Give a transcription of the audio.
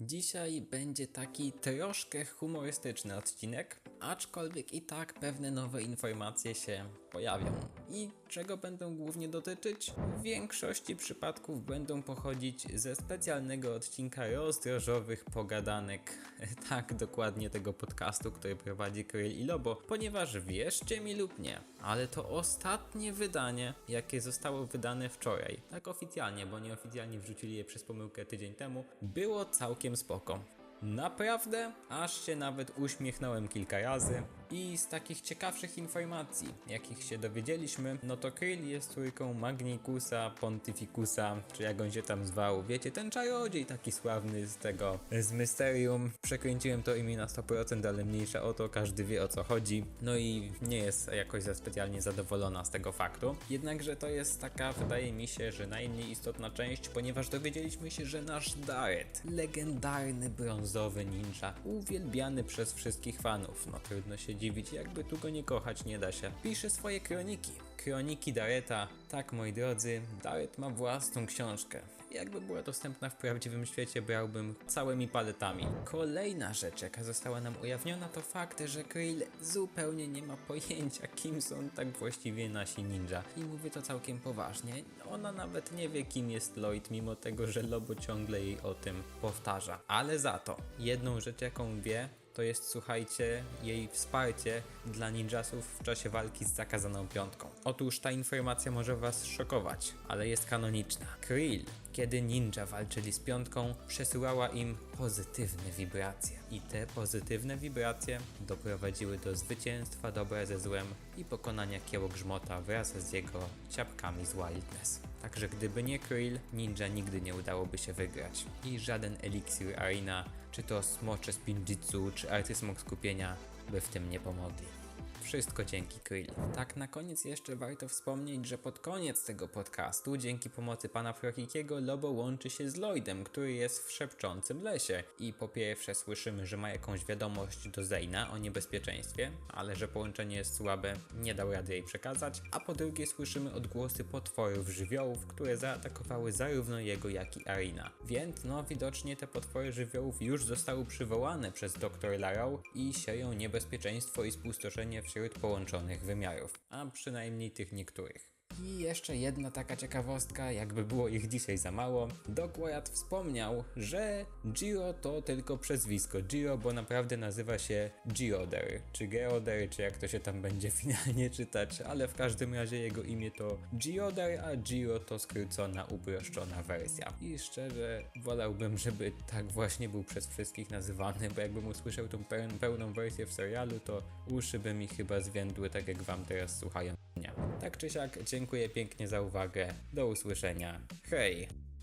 Dzisiaj będzie taki troszkę humorystyczny odcinek, aczkolwiek i tak pewne nowe informacje się pojawią. I czego będą głównie dotyczyć? W większości przypadków będą pochodzić ze specjalnego odcinka rozdrożowych pogadanek, tak dokładnie tego podcastu, który prowadzi Kryl i Lobo, ponieważ wierzcie mi lub nie, ale to ostatnie wydanie, jakie zostało wydane wczoraj, tak oficjalnie, bo nieoficjalnie wrzucili je przez pomyłkę tydzień temu, było całkiem spoko. Naprawdę, aż się nawet uśmiechnąłem kilka razy. I z takich ciekawszych informacji, jakich się dowiedzieliśmy, no to Kryl jest trójką Magnikusa Pontificusa, czy jak on się tam zwał. Wiecie, ten czarodziej taki sławny z tego, z Mysterium. Przekręciłem to imię na 100%, ale mniejsza o to, każdy wie o co chodzi. No i nie jest jakoś za specjalnie zadowolona z tego faktu. Jednakże to jest taka, wydaje mi się, że najmniej istotna część, ponieważ dowiedzieliśmy się, że nasz Daret, legendarny brązowy ninja, uwielbiany przez wszystkich fanów, no trudno się dziwić, jakby tu go nie kochać nie da się, pisze swoje kroniki. Kroniki Dareta. Tak, moi drodzy, Daret ma własną książkę. Jakby była dostępna w prawdziwym świecie, brałbym całymi paletami. Kolejna rzecz, jaka została nam ujawniona, to fakt, że Krill zupełnie nie ma pojęcia, kim są tak właściwie nasi ninja. I mówię to całkiem poważnie. Ona nawet nie wie, kim jest Lloyd, mimo tego, że Lobo ciągle jej o tym powtarza. Ale za to, jedną rzecz, jaką wie, to jest, słuchajcie, jej wsparcie dla ninjasów w czasie walki z zakazaną piątką. Otóż ta informacja może was szokować, ale jest kanoniczna. Krill, kiedy ninja walczyli z piątką, przesyłała im pozytywne wibracje. I te pozytywne wibracje doprowadziły do zwycięstwa dobra ze złem i pokonania kiełogrzmota wraz z jego ciapkami z Wildness. Także gdyby nie Krill, ninja nigdy nie udałoby się wygrać. I żaden eliksir Arena, czy to smocze spinjitsu, czy artysmok skupienia by w tym nie pomogli. Wszystko dzięki Krill. Tak na koniec jeszcze warto wspomnieć, że pod koniec tego podcastu, dzięki pomocy pana Frokikiego, Lobo łączy się z Lloydem, który jest w szepczącym lesie. I po pierwsze słyszymy, że ma jakąś wiadomość do Zeyna o niebezpieczeństwie, ale że połączenie jest słabe, nie dał rady jej przekazać. A po drugie słyszymy odgłosy potworów żywiołów, które zaatakowały zarówno jego, jak i Arina. Więc no widocznie te potwory żywiołów już zostały przywołane przez dr Larrow i sieją niebezpieczeństwo i spustoszenie połączonych wymiarów, a przynajmniej tych niektórych. I jeszcze jedna taka ciekawostka, jakby było ich dzisiaj za mało. Doc Wyatt wspomniał, że Giro to tylko przezwisko. Giro, bo naprawdę nazywa się Geoder, czy Geoder, czy jak to się tam będzie finalnie czytać, ale w każdym razie jego imię to Geoder, a Giro to skrócona, uproszczona wersja. I szczerze wolałbym, żeby tak właśnie był przez wszystkich nazywany, bo jakbym usłyszał tą peł- pełną wersję w serialu, to uszy by mi chyba zwiędły, tak jak wam teraz słuchają. Nie. Tak czy siak, dziękuję pięknie za uwagę. Do usłyszenia. Hej!